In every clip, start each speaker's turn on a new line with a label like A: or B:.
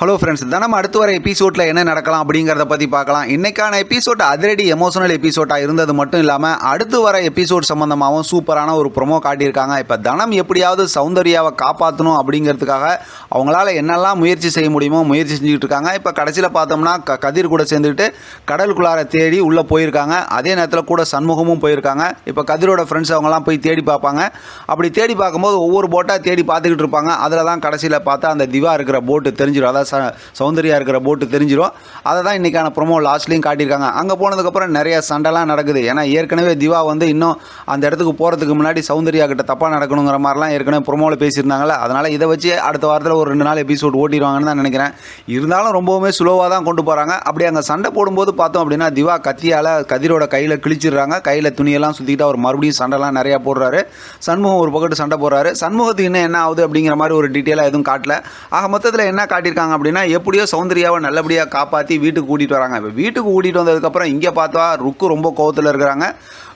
A: Hello friends தினம் அடுத்து வர எபிசோடில் என்ன நடக்கலாம் அப்படிங்கிறத பற்றி பார்க்கலாம். இன்றைக்கான எபிசோட் அதிரடி எமோஷனல் எபிசோடாக இருந்தது மட்டும் இல்லாமல் அடுத்து வர எபிசோட் சம்மந்தமாகவும் சூப்பரான ஒரு ப்ரொமோ காட்டியிருக்காங்க. இப்போ தனம் எப்படியாவது சௌந்தர்யாவை காப்பாற்றணும் அப்படிங்கிறதுக்காக அவங்களால என்னெல்லாம் முயற்சி செய்ய முடியுமோ முயற்சி செஞ்சுக்கிட்டு இருக்காங்க. இப்போ கடைசியில் பார்த்தோம்னா க கதிர் கூட சேர்ந்துக்கிட்டு கடலுக்குள்ளார தேடி உள்ளே போயிருக்காங்க. அதே நேரத்தில் கூட சண்முகமும் போயிருக்காங்க. இப்போ கதிரோட ஃப்ரெண்ட்ஸ் அவங்கலாம் போய் தேடி பார்ப்பாங்க. அப்படி தேடி பார்க்கும்போது ஒவ்வொரு போட்டாக தேடி பார்த்துக்கிட்டு இருப்பாங்க. அதில் தான் கடைசியில் பார்த்தா அந்த திவா இருக்கிற போட்டு தெரிஞ்சிடும். அதாவது ச சௌந்தர்யா இருக்கிற போட்டு தெரிஞ்சிடும் அதை தான் இன்றைக்கான ப்ரொமோ லாஸ்ட்லேயும் காட்டியிருக்காங்க. அங்கே போனதுக்கப்புறம் நிறைய சண்டைலாம் நடக்குது. ஏன்னா ஏற்கனவே திவா வந்து இன்னும் அந்த இடத்துக்கு போகிறதுக்கு முன்னாடி சௌந்தர்யா கிட்ட தப்பாக நடக்கணுங்கிற மாதிரிலாம் ஏற்கனவே ப்ரொமோவில் பேசியிருந்தாங்களே அதனால் இதை வச்சு அடுத்த வாரத்தில் ஒரு ரெண்டு நாள் எபிசோட் ஓட்டிடுவாங்கன்னு தான் நினைக்கிறேன். இருந்தாலும் ரொம்பவுமே ஸ்லோவாக தான் கொண்டு போகிறாங்க அப்படி அங்கே சண்டை போடும்போது பார்த்தோம் அப்படின்னா திவா கத்தியால் கதிரோட கையில் கிழிச்சிடுறாங்க. கையில் துணியெல்லாம் சுற்றிக்கிட்டு அவர் மறுபடியும் சண்டைலாம் நிறையா போடுறாரு. சண்முகம் ஒரு பக்கத்து சண்டை போடுறாரு. சண்முகத்துக்கு இன்னும் என்ன ஆகுது அப்படிங்கிற மாதிரி ஒரு டீட்டெயிலாக எதுவும் காட்டல. ஆக மொத்தத்தில் என்ன காட்டியிருக்காங்க அப்படின்னா எப்படியோ சௌந்தர்யாவை நல்லபடியாக காப்பாற்றி வீட்டுக்கு கூட்டிகிட்டு வராங்க. இப்போ வீட்டுக்கு கூட்டிகிட்டு வந்ததுக்கப்புறம் இங்கே பார்த்தா ருக்கு ரொம்ப கோவத்தில் இருக்கிறாங்க.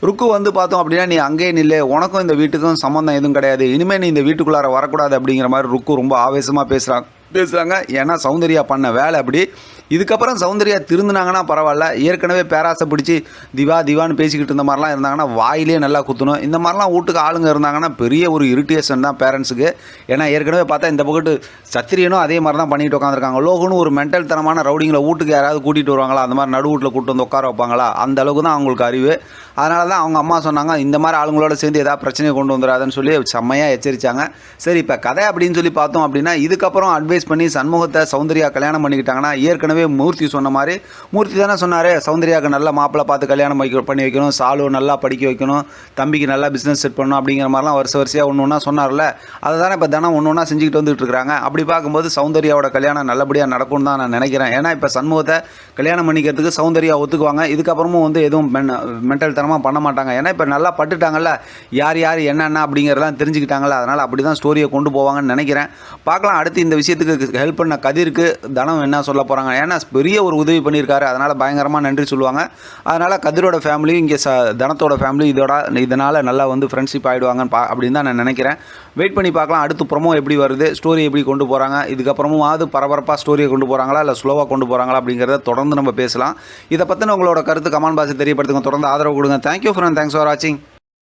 A: ருக்கு வந்து பார்த்தோம் அப்படின்னா நீ அங்கேயே நில்லு. உனக்கும் இந்த வீட்டுக்கும் சம்மந்தம் எதுவும் கிடையாது. இனிமேல் நீ இந்த வீட்டுக்குள்ளார வரக்கூடாது. அப்படிங்கிற மாதிரி ருக்கு ரொம்ப ஆவேசமாக பேசுகிறாங்க பேசுகிறாங்க ஏன்னா சௌந்தர்யா பண்ண வேலை அப்படி இதுக்கப்புறம் சௌந்தர்யா திருந்தினாங்கன்னா பரவாயில்ல. ஏற்கனவே பேராசை பிடிச்சி திவா திவான்னு பேசிக்கிட்டு இருந்த மாதிரிலாம் இருந்தாங்கன்னா வாயிலே நல்லா குத்தணும். இந்த மாதிரிலாம் வீட்டுக்கு ஆளுங்க இருந்தாங்கன்னா பெரிய ஒரு இரிட்டேஷன் தான் பேரண்ட்ஸுக்கு ஏன்னா ஏற்கனவே பார்த்தா இந்த பக்கத்து சத்திரியனும் அதே மாதிரி தான் பண்ணிட்டு உட்காந்துருக்காங்க லோகனும் ஒரு மென்டல் தனமான ரவுடிங்களை வீட்டுக்கு யாராவது கூட்டிகிட்டு வருவாங்களா? அந்த மாதிரி நடு வீட்டில் கூட்டு வந்து உட்கார வைப்பாங்களா? அந்த அளவுக்கு தான் அவங்களுக்கு அறிவு. அதனால தான் அவங்க அம்மா சொன்னாங்க இந்த மாதிரி ஆளுங்களோட சேர்ந்து ஏதாவது பிரச்சனையை கொண்டு வந்துடாதுன்னு சொல்லி செம்மையாக எச்சரித்தாங்க சரி இப்போ கதை அப்படின்னு சொல்லி பார்த்தோம் அப்படின்னா இதுக்கப்புறம் அட்வைஸ் பண்ணி சண்முகத்தை சௌந்தர்யா கல்யாணம் பண்ணிக்கிட்டாங்கன்னா ஏற்கனவே மூர்த்தி சொன்ன மாதிரி மூர்த்தி தானே சொன்னார் சௌந்தர்யாவுக்கு நல்ல மாப்பிள்ளை பார்த்து கல்யாணம் வைக்க பண்ணி வைக்கணும் சாலு நல்லா படிக்க வைக்கணும் தம்பிக்கு நல்லா பிஸ்னஸ் செட் பண்ணணும் அப்படிங்கிற மாதிரிலாம் வருஷ வரிசையாக ஒன்று ஒன்றா சொன்னார்ல. அதை தானே இப்போ தினம் ஒன்று ஒன்றா செஞ்சுக்கிட்டு வந்துட்டு இருக்காங்க. அப்படி பார்க்கும்போது சௌந்தர்யாவோட கல்யாணம் நல்லபடியாக நடக்கும்னு தான் நான் நினைக்கிறேன். ஏன்னா இப்போ சண்முகத்தை கல்யாணம் பண்ணிக்கிறதுக்கு சௌந்தர்யா ஒத்துக்குவாங்க. இதுக்கப்புறமும் வந்து எதுவும் மென்டல் தனமாக பண்ண மாட்டாங்க. ஏன்னா இப்போ நல்லா பட்டுட்டாங்கல்ல யார் யார் என்னென்ன அப்படிங்கிறதெல்லாம் தெரிஞ்சுக்கிட்டாங்கல்ல அதனால் அப்படி தான் ஸ்டோரியை கொண்டு போவாங்கன்னு நினைக்கிறேன். பார்க்கலாம். அடுத்து இந்த விஷயத்துக்கு ஹெல்ப் பண்ண கதிருக்கு தனம் என்ன சொல்ல போகிறாங்க ஏன்னா பெரிய ஒரு உதவி பண்ணியிருக்காரு. அதனால் பயங்கரமாக நன்றி சொல்லுவாங்க. அதனால் கதிரோட ஃபேமிலி இங்கே ச தனத்தோட ஃபேமிலி இதோட இதனால் நல்லா வந்து ஃப்ரெண்ட்ஷிப் ஆகிடுவாங்கன்னு பா அப்படின்னு தான் நான் நினைக்கிறேன். வெயிட் பண்ணி பார்க்கலாம். அடுத்து ப்ரொமோ எப்படி வருது? ஸ்டோரி எப்படி கொண்டு போகிறாங்க இதுக்கப்புறமாவது பரபரப்பாக ஸ்டோரியை கொண்டு போகிறாங்களா இல்லை ஸ்லோவாக கொண்டு போகிறாங்களா அப்படிங்கிறத தொடர்ந்து நம்ம பேசலாம். இதை பற்றின உங்களோட கருத்து கமான் பாசி தெரியப்படுத்துங்க. தொடர்ந்து ஆதரவு கொடுங்க. தேங்க்யூ ஃப்ரெண்ட் தேங்க்ஸ் ஃபார் வாட்சிங்